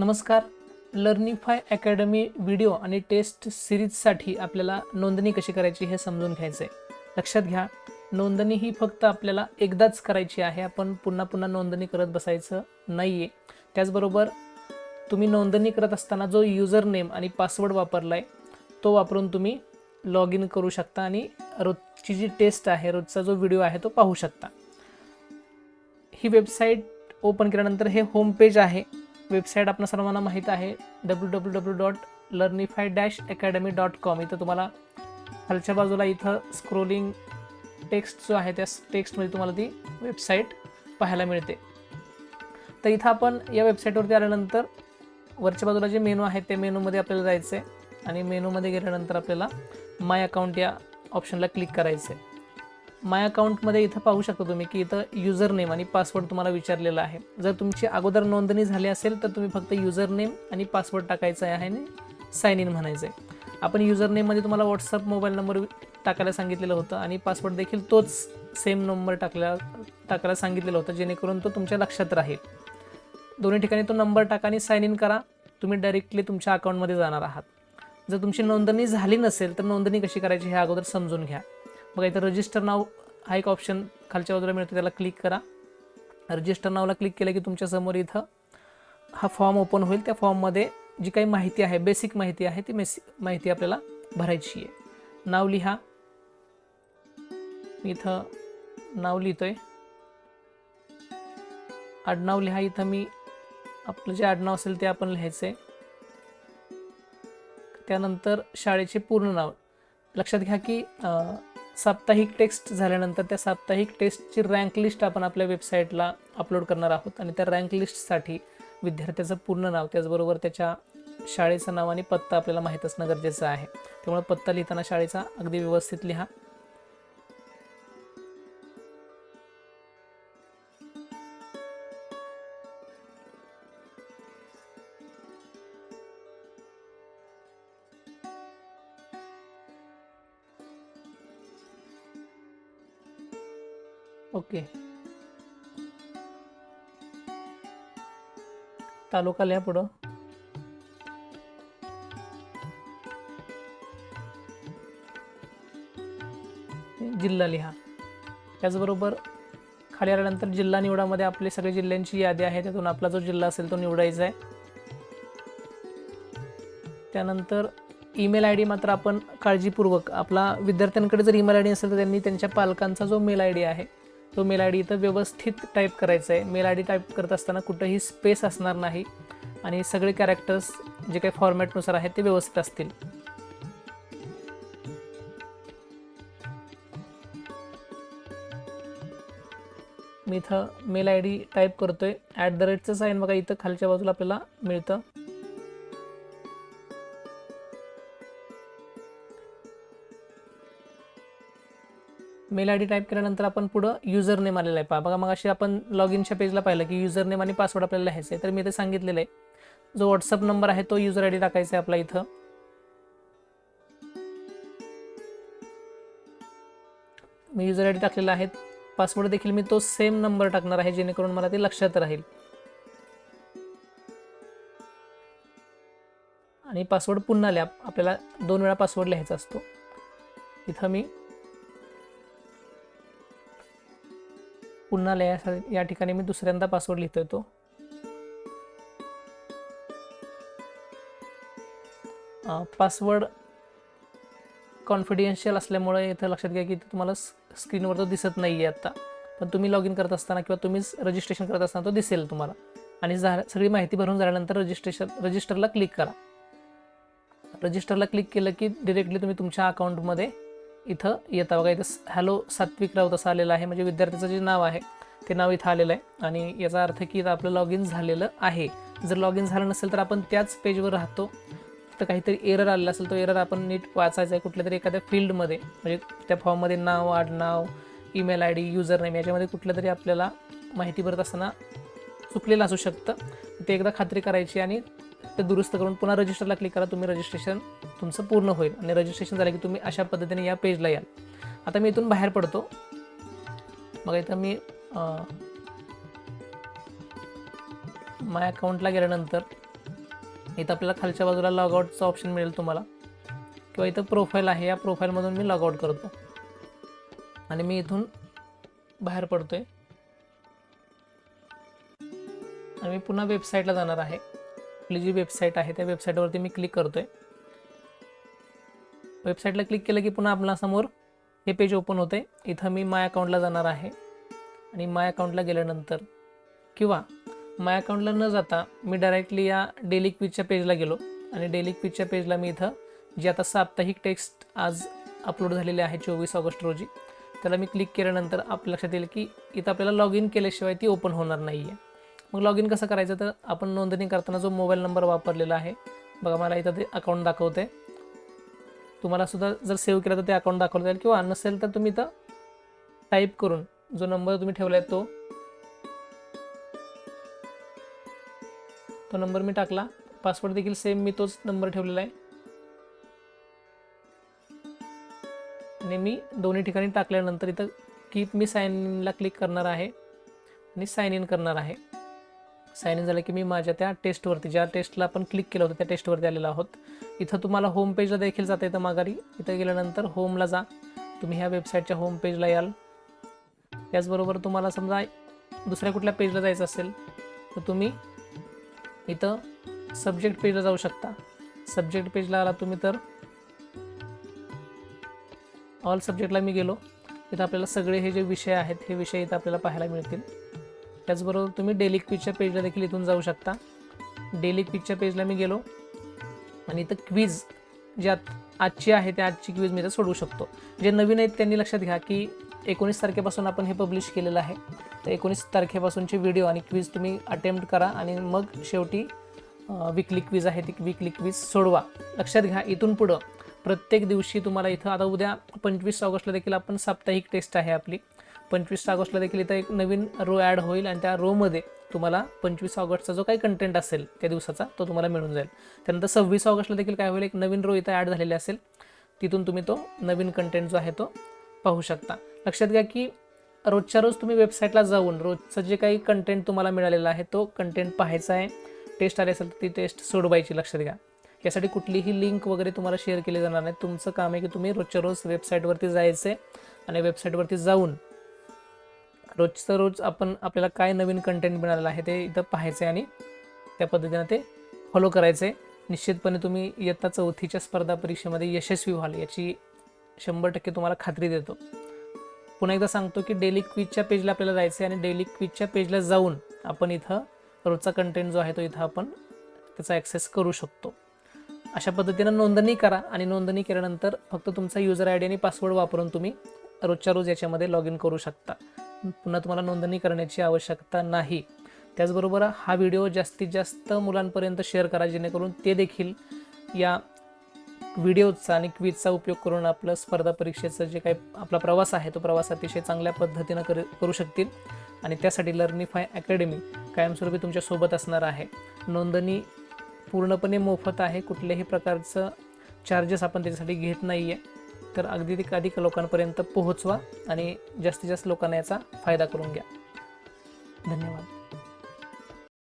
नमस्कार. Learnify academy video आणि test सिरीजसाठी आपल्याला नोंदणी कशी करायची हे समजून घ्यायचं आहे लक्षात घ्या नोंदणी ही फक्त आपल्याला एकदाच करायची आहे. आपण पुन्हा पुन्हा नोंदणी करत बसायचं नाही आहे त्याचबरोबर तुम्ही नोंदणी करत असताना जो युजर नेम आणि पासवर्ड वापरला आहे तो वापरून तुम्ही लॉग इन करू शकता आणि रोजची जी टेस्ट आहे रोजचा जो व्हिडिओ आहे तो पाहू शकता. ही वेबसाईट ओपन केल्यानंतर हे होम पेज आहे. वेबसाईट आपल्या सर्वांना माहीत आहे. W W W dot Learnify dash academy dot com इथं तुम्हाला खालच्या बाजूला इथं स्क्रोलिंग टेक्स्ट जो आहे त्या टेक्स्टमध्ये तुम्हाला ती वेबसाईट पाहायला मिळते. तर इथं आपण या वेबसाईटवरती आल्यानंतर वरच्या बाजूला जे मेनू आहे त्या मेनूमध्ये आपल्याला जायचं आहे आणि मेनूमध्ये गेल्यानंतर आपल्याला माय अकाउंट या ऑप्शनला क्लिक करायचं आहे माय अकाउंटमध्ये इथं पाहू शकता तुम्ही की इथं युजर नेम आणि पासवर्ड तुम्हाला विचारलेला आहे. जर तुमची अगोदर नोंदणी झाली असेल तर तुम्ही फक्त युजर नेम आणि पासवर्ड टाकायचा आहे आणि साइन इन म्हणायचं आहे. आपण युजर नेममध्ये तुम्हाला व्हॉट्सअप मोबाईल नंबर टाकायला सांगितलेलं होतं आणि पासवर्ड देखील तोच सेम नंबर टाकला टाकायला सांगितलेलं होतं जेणेकरून तो तुमच्या लक्षात राहील. दोन्ही ठिकाणी तो नंबर टाका आणि साइन इन करा. तुम्ही डायरेक्टली तुमच्या अकाउंटमध्ये जाणार आहात. जर तुमची नोंदणी झाली नसेल तर नोंदणी कशी करायची हे अगोदर समजून घ्या. बघा इथं रजिस्टर नाव हा एक ऑप्शन खालच्या बाजूला मिळतो त्याला क्लिक करा. रजिस्टर नावला क्लिक केलं की तुमच्यासमोर इथं हा फॉर्म ओपन होईल. त्या फॉर्ममध्ये जी काही माहिती आहे बेसिक माहिती आहे ती मेसि माहिती आपल्याला भरायची आहे. नाव लिहा. मी इथं नाव लिहितोय. आडनाव लिहा. इथं मी आपलं जे आडनाव असेल ते आपण लिहायचं आहे. त्यानंतर शाळेचे पूर्ण नाव. लक्षात घ्या की साप्ताहिक टेस्ट झाल्यानंतर त्या साप्ताहिक टेस्टची रँक लिस्ट आपण आपल्या वेबसाईटला अपलोड करणार आहोत आणि त्या रँक लिस्टसाठी विद्यार्थ्याचं पूर्ण नाव त्याचबरोबर त्याच्या शाळेचं नाव आणि पत्ता आपल्याला माहीत असणं गरजेचं आहे. त्यामुळे पत्ता लिहिताना शाळेचा अगदी व्यवस्थित लिहा. ओके. तालुका लिहा पुढं. जिल्हा लिहा त्याचबरोबर खाली आल्यानंतर जिल्हा निवडामध्ये आपले सगळे जिल्ह्यांची यादी आहे. त्यातून आपला जो जिल्हा असेल तो निवडायचा आहे. त्यानंतर ईमेल आय डी मात्र आपण काळजीपूर्वक आपला विद्यार्थ्यांकडे जर ईमेल आय डी असेल तर त्यांनी त्यांच्या पालकांचा जो मेल आय डी आहे तो मेल आय डी इथं व्यवस्थित टाईप करायचा आहे मेल आय डी टाईप करत असताना कुठंही स्पेस असणार नाही. आणि सगळे कॅरेक्टर्स जे काही फॉर्मॅटनुसार आहेत ते व्यवस्थित असतील. मी इथं मेल आय डी टाईप करतोय ॲट द रेटचं साईन बघा इथं खालच्या बाजूला आपल्याला मिळतं. मेल आय डी टाईप केल्यानंतर आपण पुढं युजर नेम आलेला आहे. पहा बघा मग अशी आपण लॉग इनच्या पेजला पाहिलं की युजर नेम आणि पासवर्ड आपल्याला लिहायचं आहे. तर मी ते सांगितलेलं आहे. जो व्हॉट्सअप नंबर आहे तो युजर आय डी टाकायचा आहे आपला इथं. मी युजर आय डी टाकलेला आहे. पासवर्ड देखील मी तो सेम नंबर टाकणार आहे जेणेकरून मला ते लक्षात राहील. आणि पासवर्ड पुन्हा लिहा. आपल्याला दोन वेळा पासवर्ड लिहायचा असतो. इथं मी पुन्हा लिहायचा या ठिकाणी मी दुसऱ्यांदा पासवर्ड लिहितो तो. पासवर्ड कॉन्फिडेन्शियल असल्यामुळे इथं लक्षात घ्या की तुम्हाला स्क्रीनवर तो दिसत नाही आहे आत्ता पण तुम्ही लॉग इन करत असताना किंवा तुम्हीच रजिस्ट्रेशन करत असताना तो दिसेल तुम्हाला. आणि झा सगळी माहिती भरून झाल्यानंतर रजिस्ट्रेशन रजिस्टरला क्लिक करा. रजिस्टरला क्लिक केलं की डिरेक्टली तुम्ही तुमच्या अकाउंटमध्ये इथं येता बघा इथं हॅलो सात्विक राऊत असं आलेलं आहे. म्हणजे विद्यार्थ्याचं जे नाव आहे ते नाव इथं आलेलं आहे. आणि याचा अर्थ की इथं आपलं लॉग इन झालेलं आहे. जर लॉग इन झालं नसेल तर आपण त्याच पेजवर राहतो. तर काहीतरी एरर आलेला असेल तो एरर आपण नीट वाचायचा आहे कुठल्या तरी एखाद्या फील्डमध्ये म्हणजे त्या फॉर्ममध्ये नाव आडनाव email I D user name याच्यामध्ये कुठलं तरी आपल्याला माहिती भरत असताना चुकलेलं असू शकतं. ते एकदा खात्री करायची आणि ते दुरुस्त करून पुन्हा रजिस्टरला क्लिक करा तुम्ही रजिस्ट्रेशन तुमचं पूर्ण होईल. आणि रजिस्ट्रेशन झालं की तुम्ही अशा पद्धतीने या पेजला याल. आता मी इथून बाहेर पडतो. मग इथं मी माय अकाउंटला गेल्यानंतर इथं आपल्याला खालच्या बाजूला लॉगआउटचं ऑप्शन मिळेल तुम्हाला. किंवा इथं प्रोफाईल आहे या प्रोफाईलमधून मी लॉगआउट करतो. आणि मी इथून बाहेर पडतो आहे आणि मी पुन्हा वेबसाईटला जाणार आहे. आपली जी वेबसाईट आहे त्या वेबसाईटवरती मी क्लिक करतो आहे वेबसाईटला क्लिक केलं की पुन्हा आपल्यासमोर हे पेज ओपन होते इथं मी माय अकाउंटला जाणार आहे. आणि माय अकाउंटला गेल्यानंतर किंवा माय अकाउंटला न जाता मी डायरेक्टली या डेली क्विजच्या पेजला गेलो. आणि डेली क्विजच्या पेजला मी इथं जे आता साप्ताहिक टेक्स्ट आज अपलोड झालेले आहे चोवीस ऑगस्ट रोजी त्याला मी क्लिक केल्यानंतर आपल्या लक्षात येईल की इथं आपल्याला लॉग इन केल्याशिवाय ती ओपन होणार नाही आहे मग लॉग इन कसं करायचं? तर आपण नोंदणी करताना जो मोबाईल नंबर वापरलेला आहे बघा मला इथं ते अकाउंट दाखवते तुम्हाला सुद्धा जर सेव्ह केलं तर ते अकाउंट दाखवलं जाईल. किंवा नसेल तर तुम्ही इथं टाईप करून जो नंबर तुम्ही ठेवला आहे तो तो नंबर मी टाकला. पासवर्ड देखील सेम मी तोच नंबर ठेवलेला आहे. आणि मी दोन्ही ठिकाणी टाकल्यानंतर इथं कीप मी साईन इनला क्लिक करणार आहे आणि साईन इन करणार आहे. साइन इन झालं की मी माझ्या त्या टेस्टवरती ज्या टेस्टला आपण क्लिक केलं होतं त्या टेस्टवरती आलेलो आहोत. इथं तुम्हाला होम पेजला देखील जाता येतं माघारी. इथं गेल्यानंतर होमला जा. तुम्ही ह्या वेबसाईटच्या होम पेजला याल. त्याचबरोबर तुम्हाला समजा दुसऱ्या कुठल्या पेजला जायचं असेल तर तुम्ही इथं सब्जेक्ट पेजला जाऊ शकता. सब्जेक्ट पेजला आला तुम्ही तर ऑल सब्जेक्टला मी गेलो. इथं आपल्याला सगळे हे जे विषय आहेत हे विषय इथं आपल्याला पाहायला मिळतील. त्याचबरोबर तुम्ही डेली क्विजच्या पेजला देखील इथून जाऊ शकता. डेली क्विजच्या पेजला मी गेलो. आणि इथं क्विज ज्यात आजची आहे त्या आजची क्विज मी इथं सोडवू शकतो. जे नवीन आहेत त्यांनी लक्षात घ्या की एकोणीस तारखेपासून आपण हे पब्लिश केलेलं आहे. तर एकोणीस तारखेपासूनचे व्हिडिओ आणि क्विज तुम्ही अटेम्प्ट करा आणि मग शेवटी विकली क्विज आहे ती विकली क्विज सोडवा. लक्षात घ्या इथून पुढं प्रत्येक दिवशी तुम्हाला इथं आता उद्या पंचवीस ऑगस्टला देखील आपण साप्ताहिक टेस्ट आहे आपली. पंचवीस ऑगस्टला देखील इथं एक नवीन रो ॲड होईल आणि त्या रोमध्ये तुम्हाला पंचवीस ऑगस्टचा जो काही कंटेंट असेल त्या दिवसाचा तो तुम्हाला मिळून जाईल. त्यानंतर सव्वीस ऑगस्टला देखील काय होईल एक नवीन रो इथं ॲड झालेली असेल तिथून तुम्ही तो नवीन कंटेंट जो आहे तो पाहू शकता. लक्षात घ्या की रोजच्या रोज तुम्ही वेबसाईटला जाऊन रोजचं जे काही कंटेंट तुम्हाला मिळालेला आहे तो कंटेंट पाहायचा आहे. टेस्ट आली असेल तर ती टेस्ट सोडवायची लक्षात घ्या. यासाठी कुठलीही लिंक वगैरे तुम्हाला शेअर केली जाणार नाही. तुमचं काम आहे की तुम्ही रोजच्या रोज वेबसाईटवरती जायचं आहे आणि वेबसाईटवरती जाऊन रोजचं रोज आपण आपल्याला काय नवीन कंटेंट मिळालेलं आहे ते इथं पाहायचं आहे आणि त्या पद्धतीनं ते फॉलो करायचं आहे निश्चितपणे तुम्ही इयत्ता चौथीच्या स्पर्धा परीक्षेमध्ये यशस्वी व्हाल याची शंभर टक्के तुम्हाला खात्री देतो. पुन्हा एकदा सांगतो की डेली क्विजच्या पेजला आपल्याला जायचं आहे आणि डेली क्विजच्या पेजला जाऊन आपण इथं रोजचा कंटेंट जो आहे तो इथं आपण त्याचा ॲक्सेस करू शकतो. अशा पद्धतीनं नोंदणी करा आणि नोंदणी केल्यानंतर फक्त तुमचा युजर आय डी आणि पासवर्ड वापरून तुम्ही रोजच्या रोज याच्यामध्ये लॉग इन करू शकता. पुन्हा तुम्हाला नोंदणी करण्याची आवश्यकता नाही. त्याचबरोबर हा व्हिडिओ जास्तीत जास्त मुलांपर्यंत शेअर करा जेणेकरून ते देखील या व्हिडिओचा आणि क्विजचा उपयोग करून आपलं स्पर्धा परीक्षेचं जे काही आपला प्रवास आहे तो प्रवास अतिशय चांगल्या पद्धतीनं कर करू शकतील. आणि त्यासाठी लर्निफाय अकॅडमी कायमस्वरूपी तुमच्यासोबत असणार आहे. नोंदणी पूर्णपणे मोफत आहे कुठल्याही प्रकारचं चार्जेस आपण त्याच्यासाठी घेत नाही आहे तर अगदी अधिक लोकांपर्यंत पोहोचवा आणि जास्तीत जास्त लोकांना याचा फायदा करून घ्या. धन्यवाद.